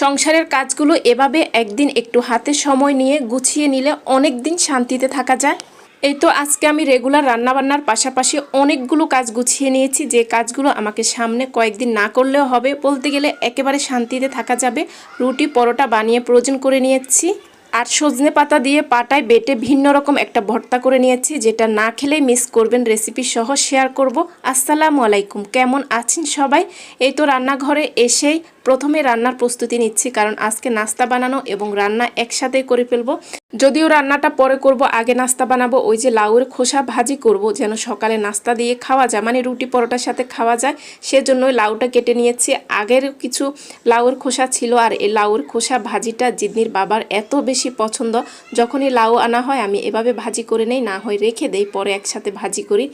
সংসারের কাজগুলো এভাবে একদিন একটু হাতে সময় নিয়ে গুছিয়ে নিলে অনেক দিন শান্তিতে থাকা যায়। এই তো আজকে আমি রেগুলার রান্নাবান্নার পাশাপাশি অনেকগুলো কাজ গুছিয়ে নিয়েছি। যে কাজগুলো আমাকে সামনে কয়েকদিন না করলেও হবে, বলতে গেলে একেবারে শান্তিতে থাকা যাবে। রুটি, পরোটা বানিয়ে প্রয়োজন করে নিয়েছি। আর সজনে পাতা দিয়ে পাটায় বেটে ভিন্ন রকম একটা ভর্তা করে নিয়েছি, যেটা না খেলেই মিস করবেন রেসিপি সহ শেয়ার করব। আসসালামু আলাইকুম, কেমন আছেন সবাই? এই তো রান্নাঘরে এসেই প্রথমে রান্নার প্রস্তুতি নিচ্ছি, কারণ আজকে নাস্তা বানানো এবং রান্না একসাথে করে ফেলব। যদিও রান্নাটা পরে করব, আগে নাস্তা বানাবো, ওই যে লাউয়ের খোসা ভাজি করব, যেন সকালে নাস্তা দিয়ে খাওয়া যায় মানে রুটি পরোটার সাথে খাওয়া যায়, সেজন্যই লাউটা কেটে নিয়েছি। আগের কিছু লাউয়ের খোসা ছিল, আর এই লাউয়ের খোসা ভাজিটা জিদনির বাবার এত বেশি পছন্দ। যখনই লাউ আনা হয়, আমি এভাবে ভাজি করে নেই, না হয় রেখে দেই, পরে একসাথে ভাজি করি।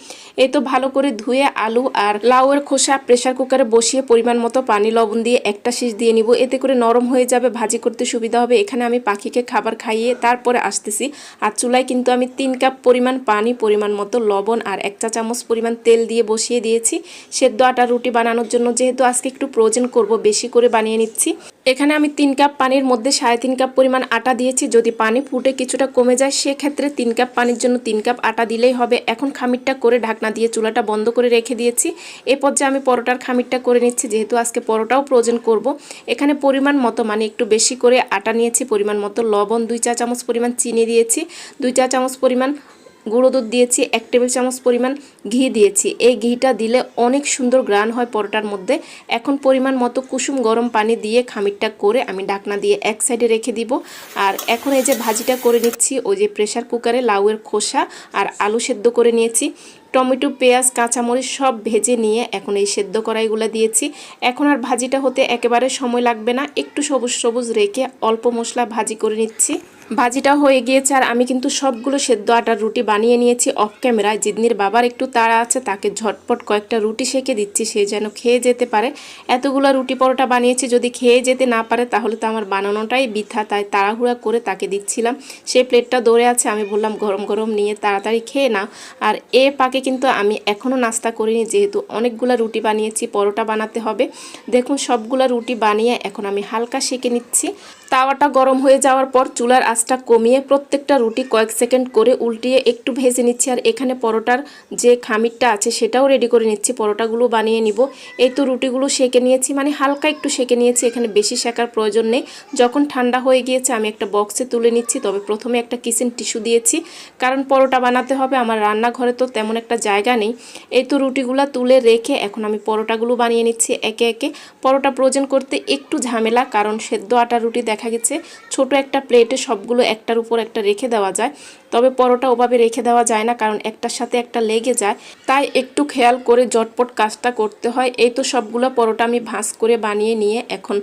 এই তো ভালো করে ধুয়ে আলু আর লাউয়ের খোসা প্রেসার কুকারে বসিয়ে পরিমাণ মতো পানি, লবণ দিয়ে একটা শীষ দিয়ে নিব। এতে করে নরম হয়ে যাবে, ভাজি করতে সুবিধা হবে। এখানে আমি পাখিকে খাবার খাইয়ে তারপরে আসতেছি। আর চুলায় কিন্তু আমি তিন কাপ পরিমাণ পানি, পরিমাণ মতো লবণ আর এক চা চামচ পরিমাণ তেল দিয়ে বসিয়ে দিয়েছি। সেদ্ধ আটা রুটি বানানোর জন্য যেহেতু আজকে একটু প্রয়োজন করব, বেশি করে বানিয়ে নিচ্ছি। এখানে আমি তিন কাপ পানির মধ্যে সাড়ে তিন কাপ পরিমাণ আটা দিয়েছি। যদি পানি ফুটে কিছুটা কমে যায়, সেক্ষেত্রে তিন কাপ পানির জন্য তিন কাপ আটা দিলেই হবে। এখন খামিরটা করে ঢাকনা দিয়ে চুলাটা বন্ধ করে রেখে দিয়েছি। এ পর্যায়ে আমি পরোটার খামিরটা করে নিচ্ছি। যেহেতু আজকে পরোটাও প্রয়োজন করব। এখানে পরিমাণ মতো মানে একটু বেশি করে আটা নিয়েছি। পরিমাণ মতো লবণ, দুই চা চামচ পরিমাণ চিনি দিয়েছি। দুই চা চামচ পরিমাণ গুঁড়ো দুধ দিয়েছি, এক টেবিল চামচ পরিমাণ ঘি দিয়েছি। এই ঘিটা দিলে অনেক সুন্দর গ্রান হয় পরোটার মধ্যে। এখন পরিমাণ মতো কুসুম গরম পানি দিয়ে খামিরটা করে আমি ডাকনা দিয়ে এক সাইডে রেখে দিব। আর এখন এই যে ভাজিটা করে নিচ্ছি, ওই যে প্রেসার কুকারে লাউয়ের খোসা আর আলু সেদ্ধ করে নিয়েছি। টমেটো, পেঁয়াজ, কাঁচামরিচ সব ভেজে নিয়ে এখন এই সেদ্ধ কড়াইগুলো দিয়েছি। এখন আর ভাজিটা হতে একেবারে সময় লাগবে না। একটু সবুজ সবুজ রেখে অল্প মশলা ভাজি করে নিচ্ছি। ভাজিটা হয়ে গিয়েছে আর আমি কিন্তু সবগুলো সেদ্ধ আটার রুটি বানিয়ে নিয়েছি অফ ক্যামেরায় জিদনির বাবার একটু তাড়া আছে, তাকে ঝটপট কয়েকটা রুটি সেকে দিচ্ছি, সে যেন খেয়ে যেতে পারে। এতগুলো রুটি পরোটা বানিয়েছি, যদি খেয়ে যেতে না পারে তাহলে তো আমার বানানোটাই বৃথা, তাই তাড়াহুড়া করে তাকে দিচ্ছিলাম। সেই প্লেটটা দৌড়ে আছে, আমি বললাম, গরম গরম, নিয়ে তাড়াতাড়ি খেয়ে নাও। আর এ পাকে কিন্তু আমি এখনও নাস্তা করিনি, যেহেতু অনেকগুলো রুটি বানিয়েছি, পরোটা বানাতে হবে। দেখুন, সবগুলো রুটি বানিয়ে এখন আমি হালকা সেকে নিচ্ছি। তাওয়াটা গরম হয়ে যাওয়ার পর চুলার আঁচটা কমিয়ে প্রত্যেকটা রুটি কয়েক সেকেন্ড করে উল্টিয়ে একটু ভেজে নিচ্ছি। আর এখানে পরোটার যে খামিরটা আছে সেটাও রেডি করে নিচ্ছি। পরোটাগুলো বানিয়ে নিব। এই তো রুটিগুলো সেকে নিয়েছি। মানে হালকা একটু সেকে নিয়েছি। এখানে বেশি শেখার প্রয়োজন নেই। যখন ঠান্ডা হয়ে গিয়েছে, আমি একটা বক্সে তুলে নিচ্ছি। তবে প্রথমে একটা কিচেন টিস্যু দিয়েছি। কারণ পরোটা বানাতে হবে। আমার রান্নাঘরে তো তেমন একটা জায়গা নেই। এই তো রুটিগুলো তুলে রেখে এখন আমি পরোটাগুলো বানিয়ে নিচ্ছি একে একে। পরোটা প্রয়োজন করতে একটু ঝামেলা, কারণ সেদ্ধ আটা রুটি দেখা গেছে। ছোট একটা প্লেটে সবগুলো একটার উপর একটা রেখে দেওয়া যায়। তবে পরোটা ওভাবে রেখে দেওয়া যায় না, কারণ একটার সাথে একটা লেগে যায়। তাই একটু খেয়াল করে জটপট কাজটা করতে হয়। এই তো সবগুলো পরোটা আমি ভাঁজ করে বানিয়ে নিয়ে এখন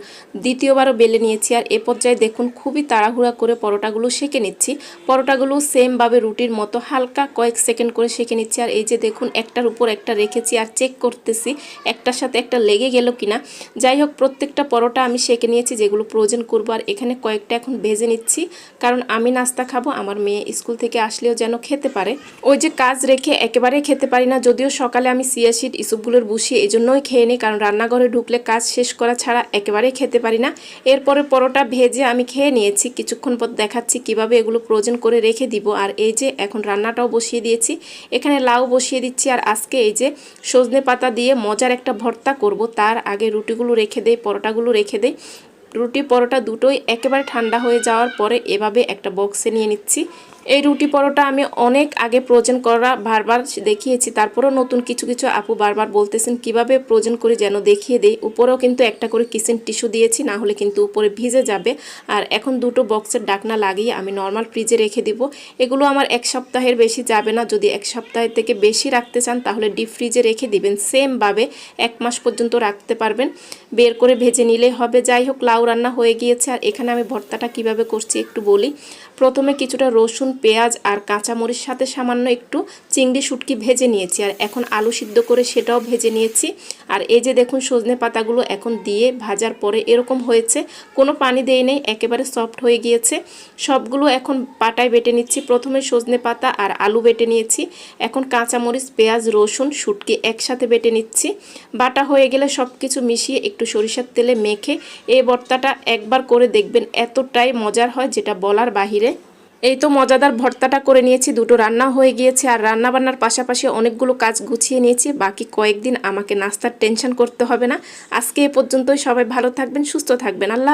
দ্বিতীয়বারও বেলে নিয়েছি। আর এ পর্যায়ে দেখুন, খুবই তাড়াহুড়া করে পরোটাগুলো সেঁকে নিচ্ছি। পরোটাগুলো সেমভাবে রুটির মতো হালকা কয়েক সেকেন্ড করে সেঁকে নিচ্ছি। আর এই যে দেখুন, একটার উপর একটা রেখেছি আর চেক করতেছি একটার সাথে একটা লেগে গেল কিনা। যাই হোক, প্রত্যেকটা পরোটা আমি সেঁকে নিয়েছি, যেগুলো প্রয়োজন করব। আর এখানে কয়েকটা এখন ভেজে নিচ্ছি, কারণ আমি নাস্তা খাব, আমার মেয়ে স্কুল থেকে আসলেও যেন খেতে পারে। ওই যে কাজ রেখে একেবারে খেতে পারি না, যদিও সকালে আমি সিয়াশিট ইসুপগুলোর বসিয়ে এই জন্যই খেয়ে নিই, কারণ রান্নাঘরে ঢুকলে কাজ শেষ করা ছাড়া একেবারেই খেতে পারি না। এরপরে পরোটা ভেজে আমি খেয়ে নিয়েছি, কিছুক্ষণ পর দেখাচ্ছি কীভাবে এগুলো প্রয়োজন করে রেখে দিব। আর এই যে এখন রান্নাটাও বসিয়ে দিয়েছি, এখানে লাউ বসিয়ে দিচ্ছি, আর আজকে এই যে সজনে পাতা দিয়ে মজার একটা ভর্তা করব, তার আগে রুটিগুলো রেখে দেই, পরোটাগুলো রেখে দেই। রুটি, পরোটা দুটোই একেবারে ঠান্ডা হয়ে যাওয়ার পরে এভাবে একটা বক্সে নিয়ে নিচ্ছি। এই রুটি পরোটা আমি অনেক আগে প্রয়োজন করা বারবার দেখিয়েছি। তারপরেও নতুন কিছু কিছু আপু বারবার বলতেছেন, কীভাবে প্রয়োজন করে যেন দেখিয়ে দেই? উপরেও কিন্তু একটা করে কিচেন টিস্যু দিয়েছি, না হলে কিন্তু উপরে ভিজে যাবে। আর এখন দুটো বক্সের ডাকনা লাগিয়ে আমি নর্মাল ফ্রিজে রেখে দিব। এগুলো আমার এক সপ্তাহের বেশি যাবে না। যদি এক সপ্তাহের থেকে বেশি রাখতে চান, তাহলে ডিপ ফ্রিজে রেখে দিবেন। সেমভাবে এক মাস পর্যন্ত রাখতে পারবেন। বের করে ভেজে নিলেই হবে। যাই হোক, লাউ রান্না হয়ে গিয়েছে। আর এখানে আমি ভর্তাটা কীভাবে করছি একটু বলি। প্রথমে কিছুটা রসুন পেঁয়াজ আর কাঁচামরিচ সাথে সামান্য একটু চিংড়ি শুটকি ভেজে নিয়েছি। আর এখন আলু সিদ্ধ করে সেটাও ভেজে নিয়েছি। আর এই যে দেখুন সজনে পাতাগুলো এখন দিয়ে ভাজার পরে এরকম হয়েছে। কোনো পানি দেই নেই, একেবারে সফট হয়ে গিয়েছে। সবগুলো এখন পাটায় বেটে নিচ্ছি। প্রথমে সজনে পাতা আর আলু বেটে নিয়েছি। এখন কাঁচামরিচ, পেঁয়াজ, রসুন, শুটকি একসাথে বেটে নিচ্ছি। বাটা হয়ে গেলে সব কিছু মিশিয়ে একটু সরিষার তেলে মেখে এই ভর্তাটা একবার করে দেখবেন এতটাই মজার হয় যেটা বলার বাহিরে। এই তো মজাদার ভর্তাটা করে নিয়েছি, দুটো রান্না হয়ে গিয়েছে আর রান্না বান্নার পাশাপাশি অনেকগুলো কাজ গুছিয়ে নিয়েছি, বাকি কয়েকদিন আমাকে নাস্তার টেনশন করতে হবে না। আজকে এ পর্যন্তই, সবাই ভালো থাকবেন, সুস্থ থাকবেন, আল্লাহ